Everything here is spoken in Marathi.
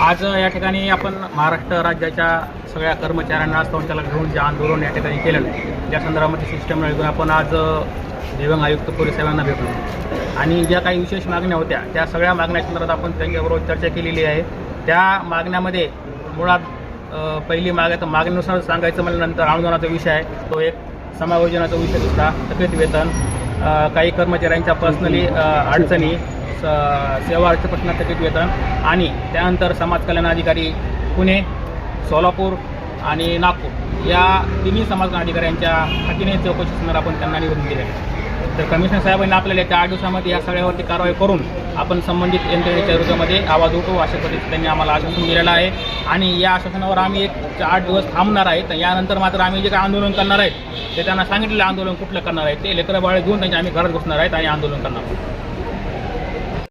आज या ठिकाणी आपण महाराष्ट्र राज्याच्या सगळ्या कर्मचाऱ्यांना संचालक घेऊन जे आंदोलन या ठिकाणी केलेलं आहे त्या संदर्भामध्ये सिस्टम घेऊन आपण आज दिव्यांग आयुक्त पोलिसांना भेटलो. आणि ज्या काही विशेष मागण्या होत्या त्या सगळ्या मागण्या संदर्भात आपण त्यांच्याबरोबर चर्चा केलेली आहे. त्या मागण्यामध्ये मुळात पहिली माग तर मागणीनुसार सांगायचं म्हटलं नंतर आंदोलनाचा विषय आहे. तो एक समायोजनाचा विषय दुसरा थकीत वेतन काही कर्मचाऱ्यांच्या पर्सनली अडचणी सेवा अर्चपटना थकीत वेतन आणि त्यानंतर समाज कल्याण अधिकारी पुणे सोलापूर आणि नागपूर या तिन्ही समाज कल्याण अधिकाऱ्यांच्या हातीने चौकशी असणार आपण त्यांना निवडून दिले. आहे तर कमिशनर साहेबांनी आपल्याला त्या आठ दिवसामध्ये या सगळ्यावरती कारवाई करून आपण संबंधित यंत्रणेच्या विरोधामध्ये आवाज उठवू अशा पद्धतीने त्यांनी आम्हाला आश्वासन दिलेलं आहे. आणि या आश्वासनावर आम्ही एक आठ दिवस थांबणार आहे. तर यानंतर मात्र आम्ही जे काही आंदोलन करणार आहेत ते त्यांना सांगितलेलं आंदोलन कुठलं करणार आहे ते लेकरं बाळ घेऊन त्यांच्या आम्ही घरात घुसणार आहेत आणि आंदोलन करणार आहोत.